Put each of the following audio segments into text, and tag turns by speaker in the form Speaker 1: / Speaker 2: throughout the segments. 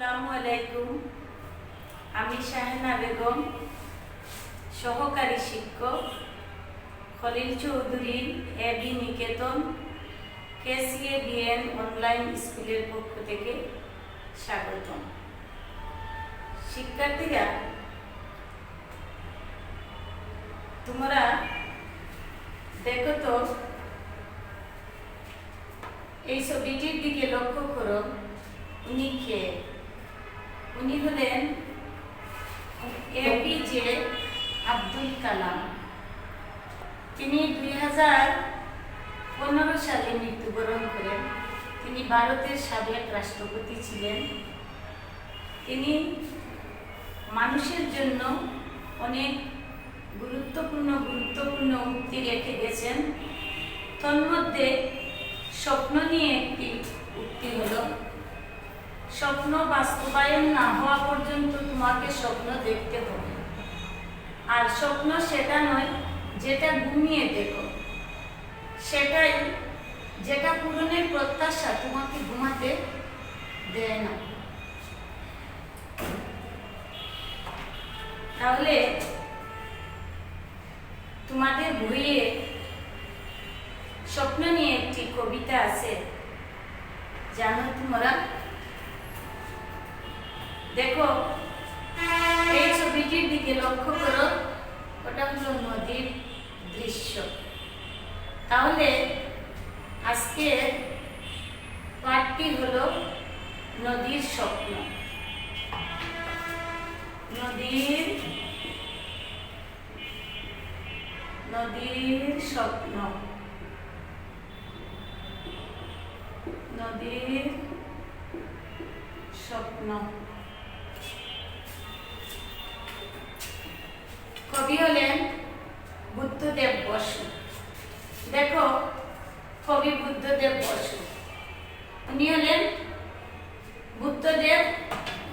Speaker 1: আসসালামু আলাইকুম। আমি শাহেনা বেগম, সহকারী শিক্ষক, Khalil Chowdhury A B Niketan, K C A B N online স্কুলের পক্ষ থেকে স্বাগতম। শিক্ষার্থীরা, তোমরা দেখো তো, এই ছবিটির দিকে লক্ষ্য করো। উনি কে? উনি হলেন এপিজে আব্দুল কালাম। তিনি দুই হাজার পনেরো সালে মৃত্যুবরণ করেন। তিনি ভারতের সাবেক রাষ্ট্রপতি ছিলেন। তিনি মানুষের জন্য অনেক গুরুত্বপূর্ণ গুরুত্বপূর্ণ উক্তি রেখে গেছেন। তন্মধ্যে স্বপ্ন নিয়ে একটি উক্তি হলো স্বপ্ন বাস্তবায়ন না হওয়া পর্যন্ত তোমাকে স্বপ্ন দেখতে হবে। আর স্বপ্ন সেটা নয়, যেটা ঘুমিয়ে দেখো। সেটাই, যেটা পূরণের প্রত্যাশা তোমাকে ঘুমাতে দেয় না। তাহলে তোমাদের বইয়ে স্বপ্ন নিয়ে একটি কবিতা আছে, জানো তোমরা দেখো, এই ছবিটির দিকে লক্ষ্য করো, ওটা হলো নদীর দৃশ্য। তাহলে আজকে পাঠটি হলো নদীর স্বপ্ন। নদীর নদীর স্বপ্ন। নদীর স্বপ্ন। কবি হলেন বুদ্ধদেব বসু। দেখো, কবি বুদ্ধদেব বসু। উনি হলেন বুদ্ধদেব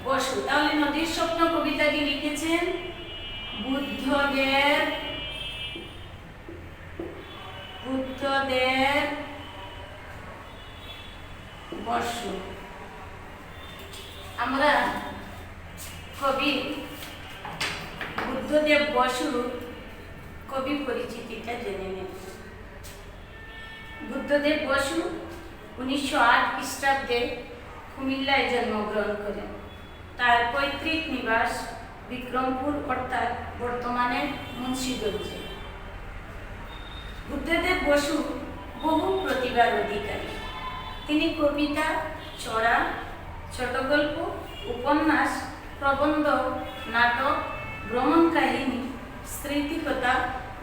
Speaker 1: বসু। তাহলে নদীর স্বপ্ন কবিতাটি লিখেছেন বুদ্ধদেব বুদ্ধদেব বসু। আমরা কবি বুদ্ধদেব বসু কবি পরিচিতিটা জেনে নেব বুদ্ধদেব বসু উনিশশো আট খ্রিস্টাব্দে কুমিল্লায় জন্মগ্রহণ করেন। তার পৈতৃক নিবাস বিক্রমপুর, অর্থাৎ বর্তমানে মুন্সিগঞ্জে। বুদ্ধদেব বসু বহু প্রতিভার অধিকারী। তিনি কবিতা ছড়া ছোট গল্প উপন্যাস, প্রবন্ধ, নাটক ভ্রমণ কাহিনী স্মৃতিকথা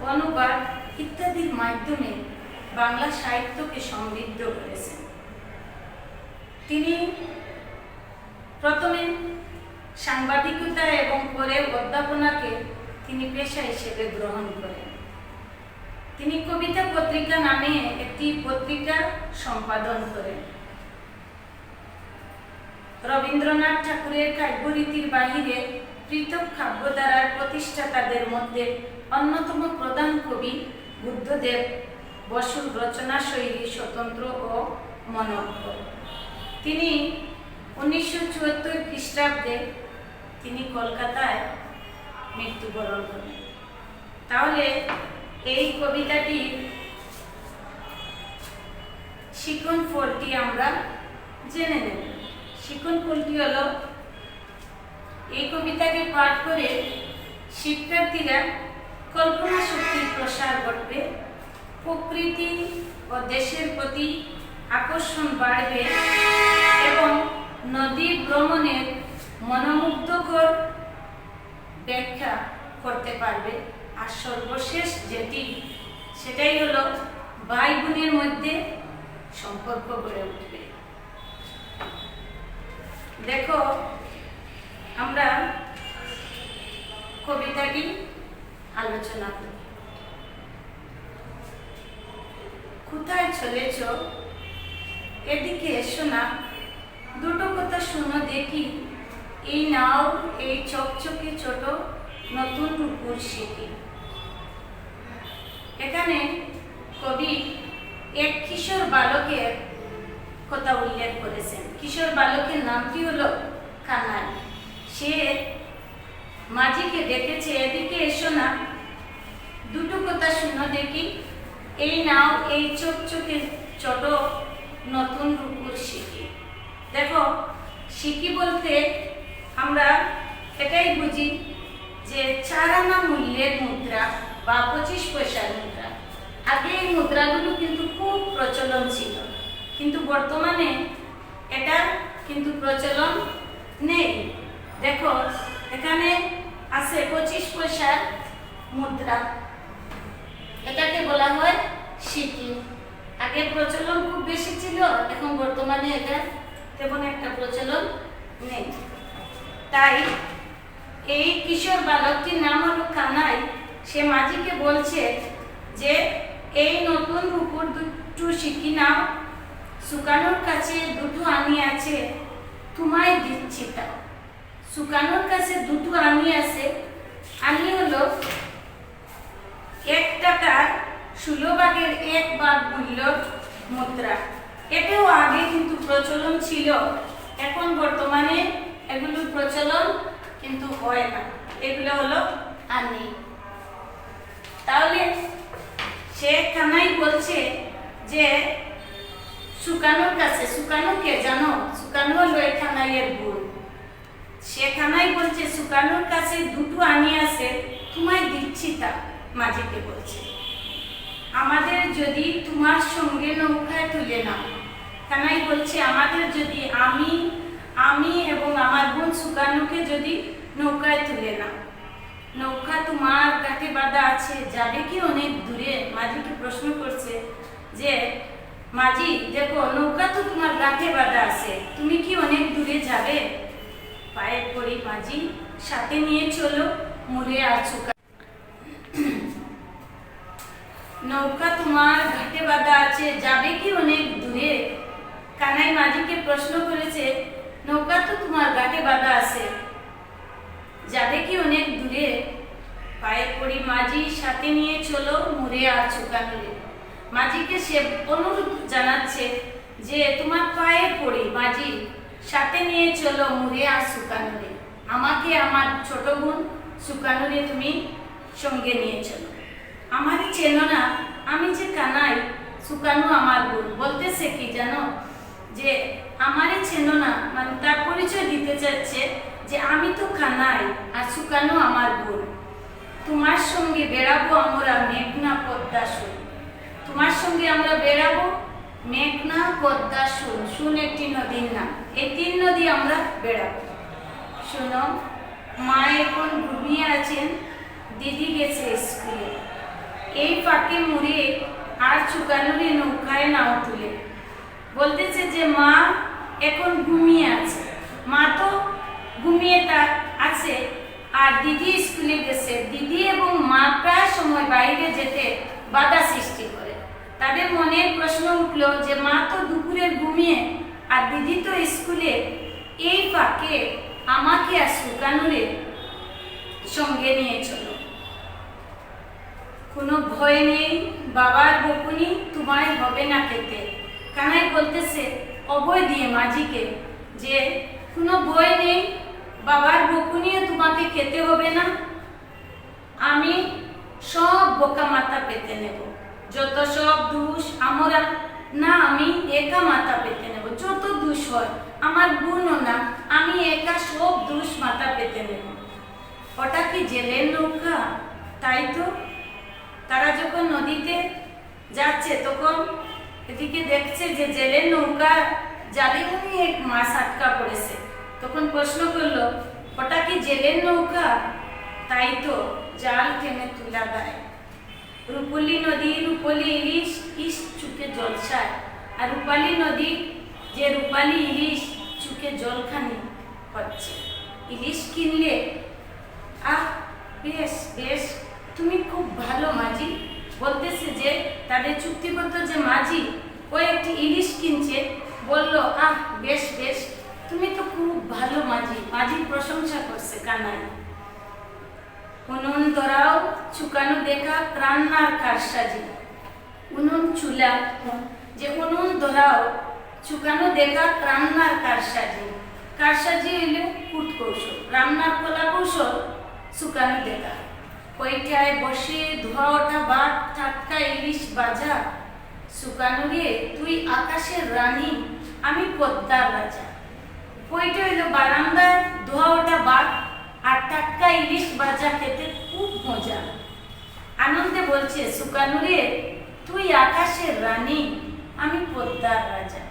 Speaker 1: অনুবাদ ইত্যাদির মাধ্যমে বাংলা সাহিত্যকে সমৃদ্ধ করেছেন। তিনি প্রথমে সাংবাদিকতা এবং পরে অধ্যাপনাকে তিনি পেশা হিসেবে গ্রহণ করেন। তিনি কবিতা পত্রিকা নামে একটি পত্রিকা সম্পাদন করেন। রবীন্দ্রনাথ ঠাকুরের কাব্যরীতির বাহিরে পৃথক কাব্যধারার প্রতিষ্ঠাতাদের মধ্যে অন্যতম প্রধান কবি বুদ্ধদেব বসুর রচনা শৈলী স্বতন্ত্র ও মনোজ্ঞ। তিনি উনিশশো চুয়াত্তর খ্রিস্টাব্দে তিনি কলকাতায় মৃত্যুবরণ করেন। তাহলে এই কবিতাটির শিকন ফলটি আমরা জেনে নেব। শিকন ফলটি হলো এই কবিতাকে পাঠ করে শিক্ষার্থীরা কল্পনা শক্তির প্রসার ঘটবে। প্রকৃতি ও দেশের প্রতি আকর্ষণ বাড়বে এবং নদী ভ্রমণের মনোমুগ্ধকর ব্যাখ্যা করতে পারবে। আর সর্বশেষ যেটি, সেটাই হলো ভাই বোনের মধ্যে সম্পর্ক গড়ে উঠবে। দেখো আমরা কবিতাটি আলোচনা করি। কোথায় চলেছ এদিকে এসো না। দুটো কথা শোনো দেখি। এই নাও এই চকচকে ছোট নতুন রূপুর শিখি। এখানে কবি এক কিশোর বালকের কথা উল্লেখ করেছেন। কিশোর বালকের নামটি হলো কানাই সে মাঝিকে ডেকেছে, এদিকে এসো না। দুটো কথা শুনো দেখি। এই নাও এই চোখ চোখে ছোট নতুন রূপুর শিখি দেখো শিখি বলতে আমরা এটাই বুঝি যে চার আনা মূল্যের মুদ্রা বা পঁচিশ পয়সার মুদ্রা। আগে এই মুদ্রাগুলো কিন্তু খুব প্রচলন ছিল, কিন্তু বর্তমানে এটা কিন্তু প্রচলন নেই। দেখো, এখানে আছে পঁচিশ পয়সার মুদ্রা। এটাকে বলা হয় সিকি আগে প্রচলন খুব বেশি ছিল, এখন বর্তমানে এটা তেমন একটা প্রচলন নেই। তাই এই কিশোর বালকটির নাম হলো কানাই। সে মাঝিকে বলছে যে, এই নতুন রূপুর দুটো শিখি নাও। শুকানোর কাছে দুটো আনি আছে। তোমায় দিচ্ছি তা সুকানোর কাছে দুটো আনি আছে। আনি হলো এক টাকার ষোলো ভাগের এক ভাগ মূল্য মুদ্রা। এটাও আগে কিন্তু প্রচলন ছিল, এখন বর্তমানে এগুলোর প্রচলন কিন্তু হয় না। এগুলো হলো আনি তাহলে সে কানাই বলছে যে সুকানোর কাছে সুকানো কে জানো? সুকানো হলো এই কানাইয়ের বোন সে বলছে, সুকানোর কাছে দুটো আনি আছে, তোমায় দিচ্ছি তা। মাঝিকে বলছে, আমাদের যদি তোমার সঙ্গে নৌকায় তুলে নাও। কানাই বলছে, আমাদের যদি আমি আমি এবং আমার বোন সুকানুকে যদি নৌকায় তুলে নাও। নৌকা তোমার কাছে বাঁধা আছে, যাবে কি অনেক দূরে? মাঝিকে প্রশ্ন করছে যে, মাঝি, দেখো, নৌকা তো তোমার গাঁঠে বাঁধা আছে, তুমি কি অনেক দূরে যাবে? পায়ে পড়ি মাঝি সাথে নিয়ে চলো মুড়ে আর চুকা। নৌকা তোমার ঘাটে বাঁধা আছে, যাবে কি অনেক দূরে? কানাই মাঝিকে প্রশ্ন করেছে, নৌকা তো তোমার ঘাটে বাঁধা আছে, যাবে কি অনেক দূরে? পায়ে পড়ি মাঝি, সাথে নিয়ে চলো মুড়ে আর চুকানুরে মাঝিকে সে অনুরোধ জানাচ্ছে যে, তোমার পায়ে পড়ি মাঝি সাথে নিয়ে চলো মুড়ে আর সুকানুরে আমাকে আমার ছোট বোন সুকানুরে তুমি সঙ্গে নিয়ে চলো। আমার চেনো না, আমি যে কানাই সুকানু আমার বোন। বলতেছে কি জানো? যে আমারই চেনো না মানে তার পরিচয় দিতে চাচ্ছে যে আমি তো কানাই আর সুকানু আমার বোন। তোমার সঙ্গে বেড়াবো আমরা মেঘনা পদ্মা শুন তোমার সঙ্গে আমরা বেড়াবো মেঘনা, পদ্মা শুন শুন একটি নদীর নাম। এই তিন নদী আমরা বেড়াবো। শোনো, মা এখন ঘুমিয়ে আছেন, দিদি গেছে স্কুলে। এই ফাঁকে মুড়ে আর চুকানুরি নৌকায় নাও তুলে। বলতেছে যে, মা এখন ঘুমিয়ে আছে। মা তো ঘুমিয়ে তার আছে। আর দিদি স্কুলে গেছে। দিদি এবং মা প্রায় সময় বাইরে যেতে বাধা সৃষ্টি করে। তাদের মনে প্রশ্ন উঠল যে মা তো দুপুরে ঘুমিয়ে আর দিদি তো স্কুলে। এই ফাঁকে আমাকে আর সুকানুরে সঙ্গে নিয়ে চলো। কোনো ভয় নেই বাবার বকুনি, তোমায় হবে না খেতে। কানাই বলতেছে অভয় দিয়ে মাঝিকে যে, কোনো ভয় নেই বাবার বকুনিও তোমাকে খেতে হবে না। আমি সব বোকা মাথা পেতে নেব। যত সব দোষ আমরা, না, আমি একা মাথা পেতে নেব। যত দোষ হয়, আমার গুণও না, আমি একা সব দোষ মাথা পেতে নেব। ওটা কি জেলের নৌকা? তাই তো। তারা যখন নদীতে যাচ্ছে, তখন এদিকে দেখছে যে জেলের নৌকা জালে এক মাছ আটকা পড়েছে। তখন প্রশ্ন করল ওটা কি জেলের নৌকা? তাই তো, জাল টেনে তুলা দেয়। রূপলি নদী, রূপলি ইলিশ, ইস চুকে জলসায়। আর রূপালী নদী, যে রূপালী ইলিশ চুকে জলখানি হচ্ছে ইলিশ কিনলে, আহ, বেশ বেশ, তুমি খুব ভালো মাঝি। বলতেছে যে, তাদের চুক্তিবদ্ধ যে মাঝি, ও একটি ইলিশ কিনছে। বলল, আহ, বেশ বেশ, তুমি তো খুব ভালো মাঝি। মাঝির প্রশংসা করছে কানাই উনুন ধরাও চুকানো দেখা প্রাণনার কারসাজি উনুন চুলা, যে উনুন ধরাও, চুকানো দেখা প্রাণনার কারসাজি কারসাজি হইল কুট কৌশল, রান্নার কলা কৌশল শুকানো দেখা। কইটায় বসে ধোয়া ওঠা বাট টাটকা ইলিশ বাজা শুকানো রে, তুই আকাশের রানী, আমি পদ্মার রাজা। কইটা হইল বারান্দায় ধোয়া ওঠা বাট আর টাটকা ইলিশ বাজা খেতে খুব মজা। আনন্দে বলছে শুকানো রে তুই আকাশের রানী, আমি পদ্মার রাজা।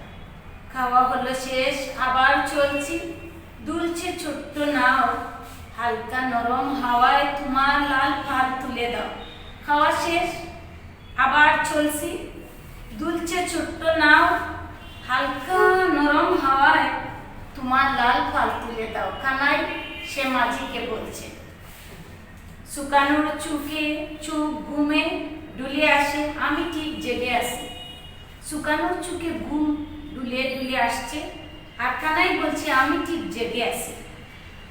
Speaker 1: খাওয়া হলো শেষ, আবার চলছি। দুলছে ছোট্ট নাও, হালকা নরম হাওয়ায় তোমার লাল ফাল তুলে দাও। খাওয়া শেষ, আবার চলছি। দুলছে ছোট্ট নাও, হালকা নরম হাওয়ায় তোমার লাল ফাল তুলে দাও। কানাই সে মাঝিকে বলছে শুকানোর চুকে চুপ ঘুমে ডুলে আসে, আমি ঠিক জেগে আসি শুকানোর চুকে ঘুম ডুলে ডুলে আসছে আর কানাই বলছে, আমি ঠিক জেগে আসি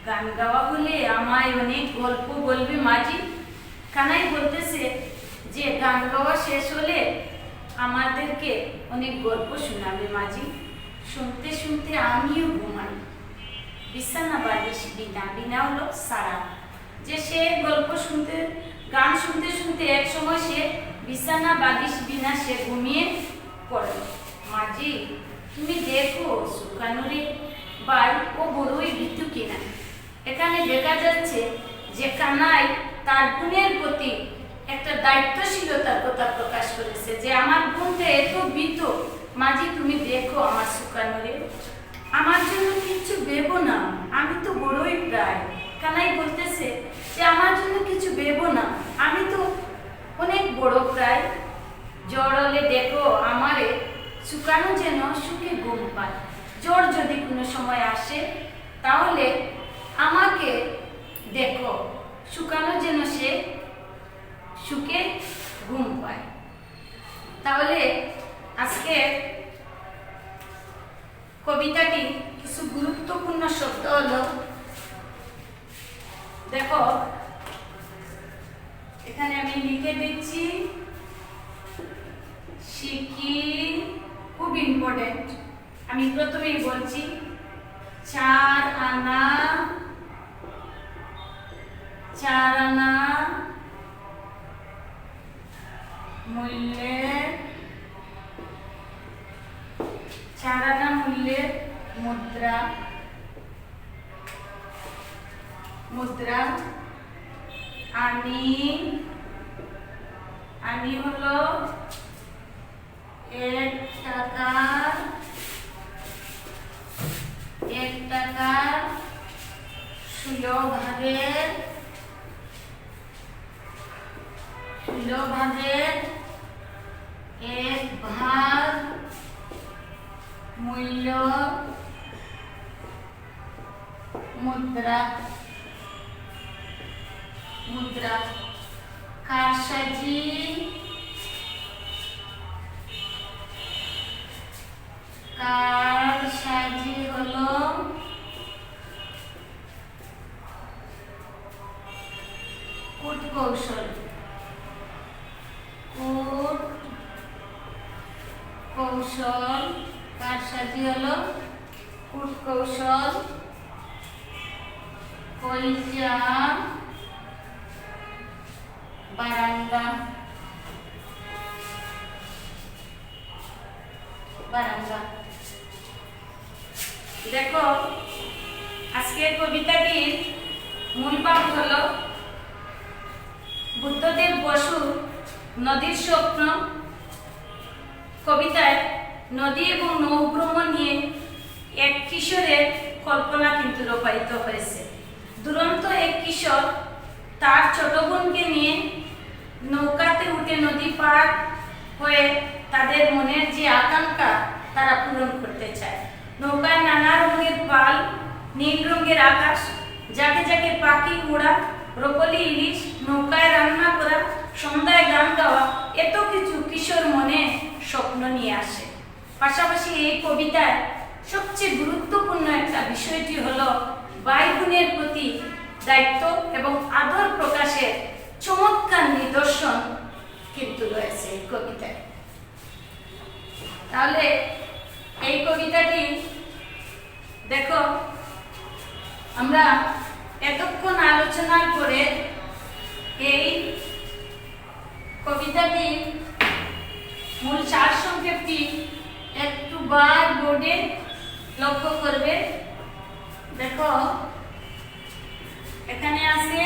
Speaker 1: গান গাওয়া হলে আমায় অনেক গল্প বলবে মাঝি। কানাই বলতেছে যে, গান গাওয়া শেষ হলে আমাদেরকে অনেক গল্প শোনাবে মাঝি। শুনতে শুনতে আমিও ঘুমাই। বিছানা বালিশ বিনা বিনা হলো সারা যে সে গল্প শুনতে, গান শুনতে শুনতে এক সময় সে বিছানা বালিশ বিনা সে ঘুমিয়ে পড়ে। মাঝি, তুমি দেখো সুকানুরে বাই ও বড়ই বিদ্যু কিনা। এখানে দেখা যাচ্ছে যে কানাই তার গুণের প্রতি একটা দায়িত্বশীলতার কথা প্রকাশ করেছে যে আমার গুণটা এত বিত মাঝি, তুমি দেখো আমার সুকানুরে আমার জন্য কিছু ভেবো না, আমি তো বড়ই প্রায়। কানাই বলতেছে যে, আমার জন্য কিছু ভেবো না। আমি তো অনেক বড় প্রায়। জ্বর হলে দেখো আমারে শুকানো যেন সুখে ঘুম পায়। জ্বর যদি কোনো সময় আসে, তাহলে আমাকে দেখো, শুকানো যেন সে সুখে ঘুম পায়। তাহলে আজকে কবিতাটি কিছু গুরুত্বপূর্ণ শব্দ হলো দেখো, এখানে আমি লিখে দিচ্ছি, শিখি, খুব ইম্পর্টেন্ট আমি প্রথমেই বলছি, চার আনা চার আনা মূল্যের, চার আনা মূল্যের মুদ্রা। মুদ্রা। আনি। আনি হলো এক টাকার এক টাকার ভাগের ষোলো এক ভাগ মূল্য মুদ্রা। মুদ্রা কারসাজি দেখো, আজকের কবিতাটির মূল ভাব হলো, বুদ্ধদেব বসু নদীর স্বপ্ন। কবিতায় নদী এবং নৌভ্রমণ নিয়ে এক কিশোরের কল্পনা কিন্তু রূপায়িত হয়েছে। দুরন্ত এক কিশোর তার ছোট বোনকে নিয়ে নৌকাতে উঠে নদী পার হয়ে তাদের মনের যে আকাঙ্ক্ষা তারা পূরণ করতে চায়। নৌকায় নানা রঙের পাল নীল রঙের আকাশ, যাকে যাকে পাখি উড়া ব্রকলি ইলিশ, নৌকায় রান্না করা, সন্ধ্যায় গান গাওয়া, এত কিছু কিশোর মনে স্বপ্ন নিয়ে আসে। পাশাপাশি এই কবিতায় সবচেয়ে গুরুত্বপূর্ণ একটা বিষয়টি হলো ভাই বোনের প্রতি দায়িত্ব এবং আদর প্রকাশের চমৎকার নিদর্শন কিন্তু রয়েছে এই কবিতায়। তাহলে এই কবিতাটি, দেখো, আমরা এতক্ষণ আলোচনার পরে এই কবিতাটি মূল সার সংক্ষেপটি একটু বার বোর্ডে লক্ষ্য করবে। দেখো, এখানে আছে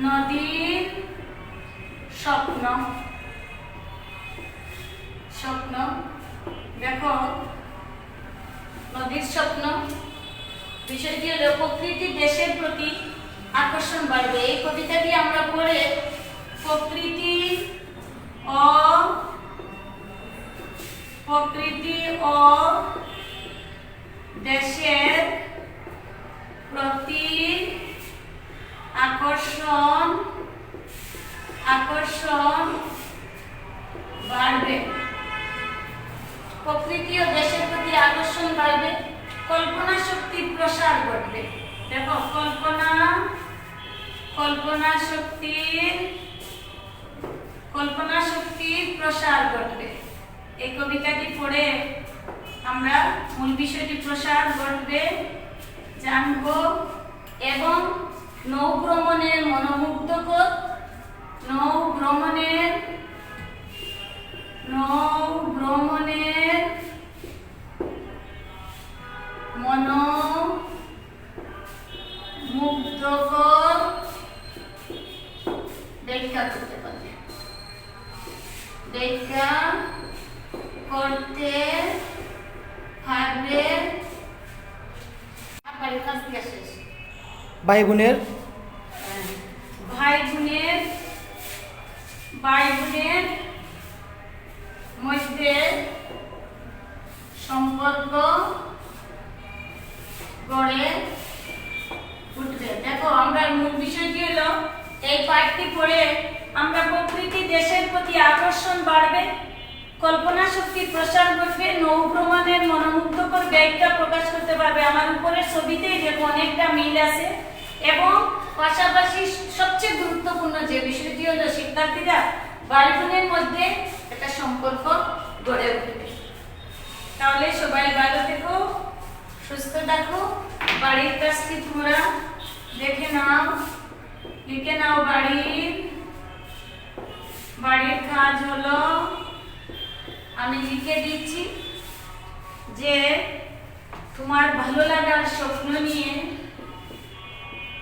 Speaker 1: নদীর স্বপ্ন। স্বপ্ন। দেখো, নদীর স্বপ্ন, বিষয়টি হলো প্রকৃতি দেশের প্রতি আকর্ষণ বাড়বে। এই কবিতাটি আমরা পড়ে প্রকৃতি অ, প্রকৃতি ও দেশের
Speaker 2: ভাই বোনের
Speaker 1: মধ্যে সম্পর্ক গড়ে উঠবে। দেখো, আমরা মূল বিষয়টি হলো? এই পাঠটি পড়ে আমরা প্রকৃতি, দেশের প্রতি আকর্ষণ বাড়বে, কল্পনা শক্তির প্রসার ঘটবে নৌ ভ্রমণের মনোমুগ্ধকর ব্যাগটা প্রকাশ করতে পারবে। আমার উপরের ছবিতেই দেখো অনেকটা মিল আছে। এবং পাশাপাশি সবচেয়ে গুরুত্বপূর্ণ যে বিষয়টি হলো শিক্ষার্থীরা ভাই মধ্যে একটা সম্পর্ক গড়ে উঠবে। তাহলে সবাই ভালো থেকো, সুস্থ থাকো, বাড়ির কাজটি তোমরা দেখে নাও, লিখে নাও বাড়ির বাড়ির কাজ হলো, আমি লিখে দিচ্ছি যে তোমার ভালো লাগার স্বপ্ন নিয়ে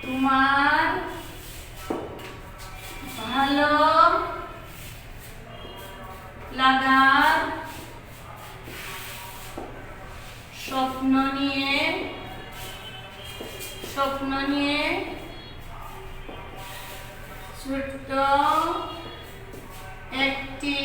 Speaker 1: তোমার ভালো লাগার স্বপ্ন নিয়ে স্বপ্ন নিয়ে ছোট্ট একটি